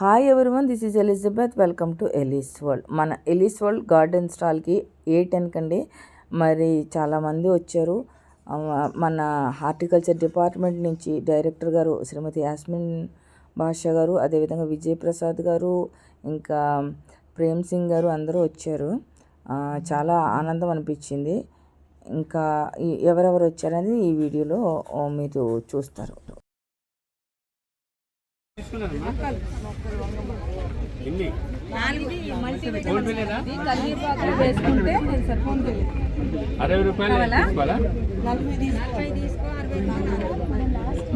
Hi everyone this is Elizabeth welcome to Ellie's world మన Ellyse world garden స్టాల్కి A ten కండి మరి చాలామంది వచ్చారు. మన హార్టికల్చర్ డిపార్ట్మెంట్ నుంచి డైరెక్టర్ గారు శ్రీమతి యాస్మిన్ భాష గారు అదేవిధంగా విజయ్ ప్రసాద్ గారు ఇంకా ప్రేమ్ సింగ్ గారు అందరూ వచ్చారు. చాలా ఆనందం అనిపించింది. ఇంకా ఎవరెవరు వచ్చారనేది ఈ వీడియోలో మీరు చూస్తారు. ఎన్ని? కరివేపాకులు వేసుకుంటే సరిపోతుంది అరవై రూపాయలు తీసుకోవాలా?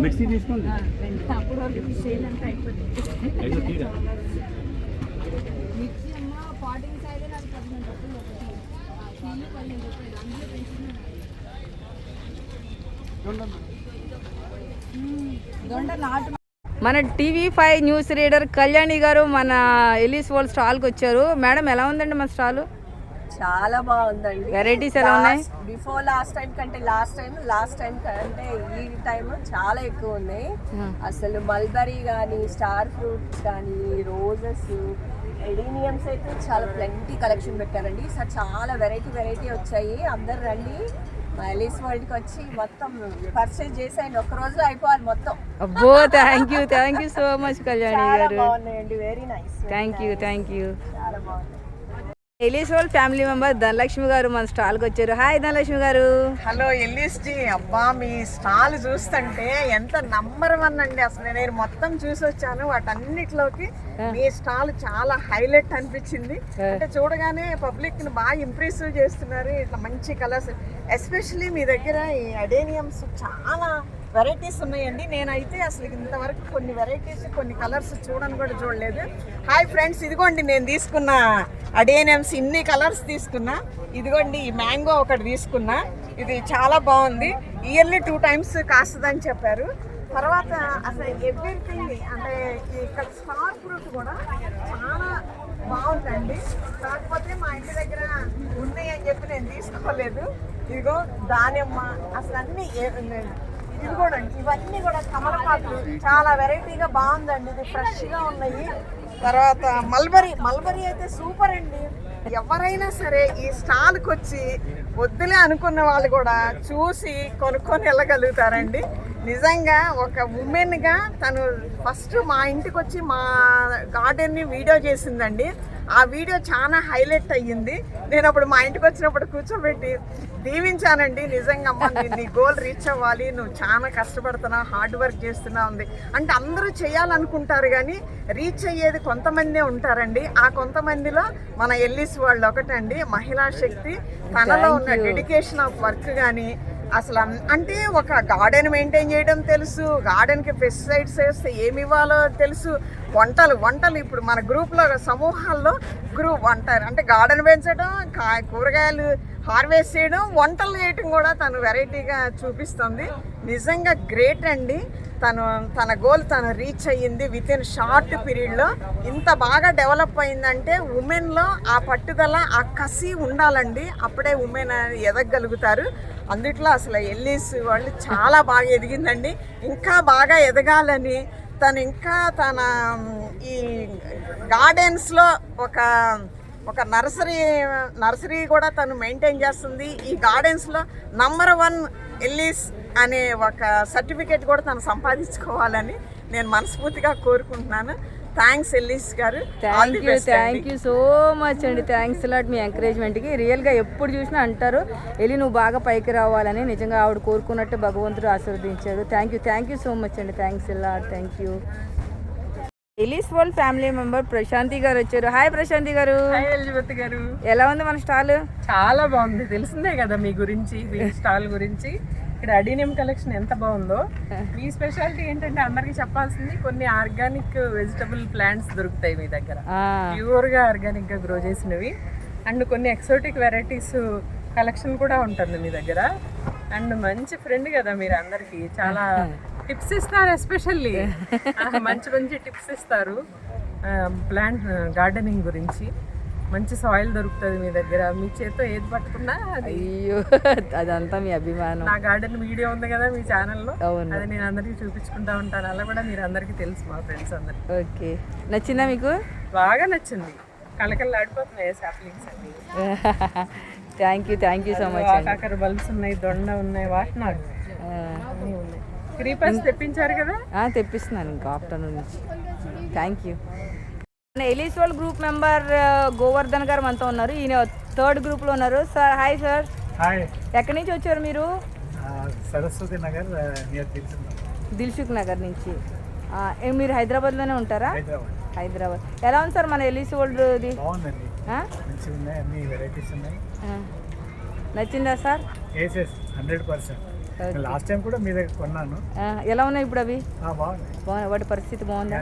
మిర్చి తీసుకోండి. ఐదు తీరా? మన TV five news reader Kalyani garu మన ఎలీస్ వరల్డ్ స్టాల్కి వచ్చారు. మేడం ఎలా ఉందండి మన స్టాల్? చాలా బాగుందండి. వెరైటీస్ ఎలా ఉన్నాయి? బిఫోర్ లాస్ట్ టైం కంటే లాస్ట్ టైం లాస్ట్ టైం కంటే ఈ టైం చాలా ఎక్కువ ఉన్నాయి. అసలు మల్బరీ కానీ స్టార్ ఫ్రూట్స్ కానీ రోజెస్ ఎడీనియమ్స్ అయితే చాలా ప్లెంటీ కలెక్షన్ పెట్టారండి. ఈసారి చాలా వెరైటీ వెరైటీ వచ్చాయి. అందరు రండి. మా ఎలీస్ వరల్డ్కి వచ్చి మొత్తం పర్చేజ్ చేసేయండి. ఒక్క రోజులో అయిపోవాలి మొత్తం. అబ్బో thank you thank you so much Kalyani garu. బాగున్నాయండి very nice thank you thank you Ellie's world family member Dhanalakshmi garu మన స్టాల్కి వచ్చారు. హాయ్ ధనలక్ష్మి గారు. హలో ఎల్ఎస్జి అబ్బా మీ స్టాల్ చూస్తుంటే ఎంత నంబర్ వన్ అండి. అసలు నేను మొత్తం చూసి వచ్చాను. వాటన్నిటిలోకి మీ స్టాల్ చాలా హైలైట్ అనిపించింది. అంటే చూడగానే పబ్లిక్ని బాగా ఇంప్రెస్ చేస్తున్నారు. ఇట్లా మంచి కలర్స్ ఎస్పెషల్లీ మీ దగ్గర ఈ అడేనియమ్స్ చాలా వెరైటీస్ ఉన్నాయండి. నేనైతే అసలు ఇంతవరకు కొన్ని వెరైటీస్ కొన్ని కలర్స్ చూడని కూడా చూడలేదు. హాయ్ ఫ్రెండ్స్ ఇదిగోండి నేను తీసుకున్న అడేనియమ్స్ ఇన్ని కలర్స్ తీసుకున్నా. ఇదిగోండి ఈ మ్యాంగో ఒకటి తీసుకున్నా. ఇది చాలా బాగుంది. ఇయర్లీ టూ టైమ్స్ కాస్తుందని చెప్పారు. తర్వాత అసలు ఎవ్రీథింగ్ అంటే ఇక్కడ స్టార్ ఫ్రూట్ కూడా చాలా బాగుందండి. కాకపోతే మా ఇంటి దగ్గర ఉన్నాయని అని చెప్పి నేను తీసుకోలేదు. ఇదిగో దానిమ్మ అసలు అన్నీ ఇది కూడా ఇవన్నీ కూడా కమలపాకులు చాలా వెరైటీగా బాగుందండి. ఇది ఫ్రెష్గా ఉన్నాయి. తర్వాత మల్బరీ. మల్బరీ అయితే సూపర్ అండి. ఎవరైనా సరే ఈ స్టాల్కి వచ్చి వద్దులే అనుకున్న వాళ్ళు కూడా చూసి కొనుక్కొని వెళ్ళగలుగుతారండి. నిజంగా ఒక ఉమెన్గా తను ఫస్ట్ మా ఇంటికి వచ్చి మా గార్డెన్ని వీడియో చేసిందండి. ఆ వీడియో చాలా హైలైట్ అయ్యింది. నేను అప్పుడు మా ఇంటికి వచ్చినప్పుడు కూర్చోబెట్టి దీవించానండి నిజంగా అమ్మ నీ- గోల్ రీచ్ అవ్వాలి. నువ్వు చాలా కష్టపడుతున్నావు హార్డ్ వర్క్ చేస్తున్నావు ఉంది అంటే అందరూ చేయాలనుకుంటారు కానీ రీచ్ అయ్యేది కొంతమందే ఉంటారండి. ఆ కొంతమందిలో మన ఎల్లిస్ వాళ్ళు ఒకటండి మహిళా శక్తి. తనలో ఉన్న డెడికేషన్ ఆఫ్ వర్క్ కానీ అసలు అంటే ఒక గార్డెన్ మెయింటైన్ చేయడం తెలుసు గార్డెన్కి పెస్టిసైడ్స్ వేస్తే ఏమి ఇవ్వాలో తెలుసు. వంటలు వంటలు ఇప్పుడు మన గ్రూప్లో సమూహాల్లో గ్రూప్ వంట అంటే గార్డెన్ పెంచడం కాయ కూరగాయలు హార్వెస్ట్ చేయడం వంటలు చేయటం కూడా తను వెరైటీగా చూపిస్తుంది. నిజంగా గ్రేట్ అండి. తను తన గోల్ తను రీచ్ అయ్యింది విత్ ఇన్ షార్ట్ పీరియడ్లో ఇంత బాగా డెవలప్ అయిందంటే ఉమెన్లో ఆ పట్టుదల ఆ కసి ఉండాలండి. అప్పుడే ఉమెన్ ఎదగలుగుతారు. అందుట్లో అసలు ఎల్లీస్ వాళ్ళు చాలా బాగా ఎదిగిందండి. ఇంకా బాగా ఎదగాలని తను ఇంకా తన ఈ గార్డెన్స్లో ఒక ఒక నర్సరీ నర్సరీ కూడా తను మెయింటైన్ చేస్తుంది. ఈ గార్డెన్స్లో నంబర్ వన్ ఎల్లీస్ అనే ఒక సర్టిఫికేట్ కూడా తను సంపాదించుకోవాలని నేను మనస్ఫూర్తిగా కోరుకుంటున్నాను. Thanks Ellie's garu. Thank you. Thank you so much అండి. థ్యాంక్స్ లాట్ మీ ఎంకరేజ్మెంట్కి రియల్గా ఎప్పుడు చూసినా అంటారు వెళ్ళి నువ్వు బాగా పైకి రావాలని నిజంగా ఆవిడ కోరుకున్నట్టు భగవంతుడు ఆశీర్వదించారు thank you thank you so much అండి. Thanks lot thank you Ellie's world family member Prashanthi garu వచ్చారు. హాయ్ ప్రశాంతి గారు. ఎలిజబెత్ గారు. ఎలా ఉంది మన స్టాల్? చాలా బాగుంది. తెలిసిందే కదా మీ గురించి మీ స్టాల్ గురించి. ఇక్కడ అడీనియం కలెక్షన్ ఎంత బాగుందో. మీ స్పెషాలిటీ ఏంటంటే అందరికి చెప్పాల్సింది కొన్ని ఆర్గానిక్ వెజిటబుల్ ప్లాంట్స్ దొరుకుతాయి మీ దగ్గర. ప్యూర్గా ఆర్గానిక్గా గ్రో చేసినవి. అండ్ కొన్ని ఎక్సోటిక్ వెరైటీస్ కలెక్షన్ కూడా ఉంటుంది మీ దగ్గర. అండ్ మంచి ఫ్రెండ్ కదా మీరు అందరికి. చాలా టిప్స్ ఇస్తారు ఎస్పెషల్లీ. మంచి మంచి టిప్స్ ఇస్తారు. ప్లాంట్ గార్డెనింగ్ గురించి. మంచి సాయిల్ దొరుకుతుంది మీ దగ్గర. మీ చేత్తో ఏది పట్టుకున్నా అయ్యో అదంతా మీ అభిమానం. నా గార్డెన్ వీడియో ఉంది కదా మీ ఛానల్లో అవును. అది నేను అందరికీ చూపించుకుంటా ఉంటాను. అలా కూడా మీరు అందరికీ తెలుసు మా ఫ్రెండ్స్ అందరికి. ఓకే. నచ్చిందా మీకు? బాగా నచ్చింది. కలకల్లా ఆడిపోతున్నాయి సాప్లింగ్స్ అన్ని. Thank you thank you so much అండి. ఆకాకర బల్బ్స్ ఉన్నాయి దొండ ఉన్నాయి అన్నీ ఉన్నాయి. క్రీపర్స్ తెప్పించారు కదా? తెప్పిస్తున్నాను ఇంకా ఆఫ్టర్నూన్ నుంచి. థ్యాంక్ యూ ఎలీస్ వాళ్ళ గ్రూప్ మెంబర్ గోవర్ధన్ గారు మనతో ఉన్నారు. ఈయన థర్డ్ గ్రూప్లో ఉన్నారు. సార్ హాయ్ సార్ హాయ్ ఎక్కడి నుంచి వచ్చారు మీరు? సరస్వతి నగర్ తెలిసింది దిల్సుఖ్ నగర్. నుంచి. మీరు హైదరాబాద్లోనే ఉంటారా? హైదరాబాద్. హైదరాబాద్. ఎలా ఉంది సార్ మన ఎలీస్ వరల్డ్ది. నచ్చిందా sir hundred percent last time కూడా మీ దగ్గర కొన్నాను. ఎలా ఉన్నాయి ఇప్పుడు అవి? బాగున్నాయి. వాటి పరిస్థితి బాగుందా?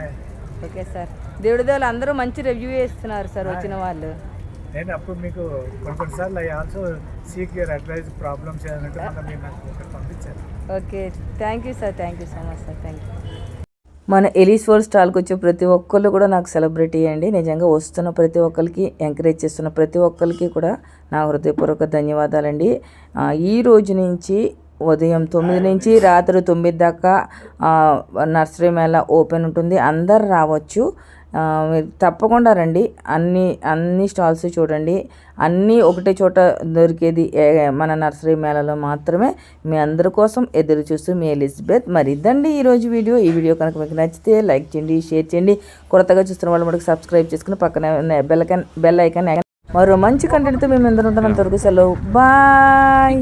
Okay sir. దేవుడి దేవుళ్ళు అందరూ మంచి రివ్యూ ఇస్తున్నారు సార్ వచ్చిన వాళ్ళు. నేను అప్పుడు మీకు కొన్ని కొన్నిసార్లు I also seek your advice problems ఏదంటే మీరు నాకు పంపించారు. Okay. Thank you sir thank you so much sir thank you మన ఎలీస్ వరల్డ్ స్టాల్కి వచ్చే ప్రతి ఒక్కళ్ళు కూడా నాకు సెలబ్రిటీ అండి నిజంగా వస్తున్న ప్రతి ఒక్కరికి ఎంకరేజ్ చేస్తున్న ప్రతి ఒక్కరికి కూడా నా హృదయపూర్వక ధన్యవాదాలండి. ఈ రోజు నుంచి ఉదయం తొమ్మిది నుంచి రాత్రి తొమ్మిది దాకా నర్సరీ మేళ ఓపెన్ ఉంటుంది. అందరు రావచ్చు. మీరు తప్పకుండా రండి. అన్ని అన్ని స్టాల్స్ చూడండి. అన్నీ ఒకటే చోట దొరికేది మన నర్సరీ మేళలో మాత్రమే. మీ అందరి కోసం ఎదురు చూస్తూ మీ ఎలిజబెత్ మరి ఇదండి ఈరోజు వీడియో. ఈ వీడియో కనుక మీకు నచ్చితే లైక్ చేయండి షేర్ చేయండి. కొత్తగా చూస్తున్న వాళ్ళు మనకు సబ్స్క్రైబ్ చేసుకుని పక్కనే బెల్ ఐకాన్ బెల్ ఐకాన్ మరో మంచి కంటెంట్తో మేము అందరం ఉంటాం. అంతవరకు సెలవు. బాయ్.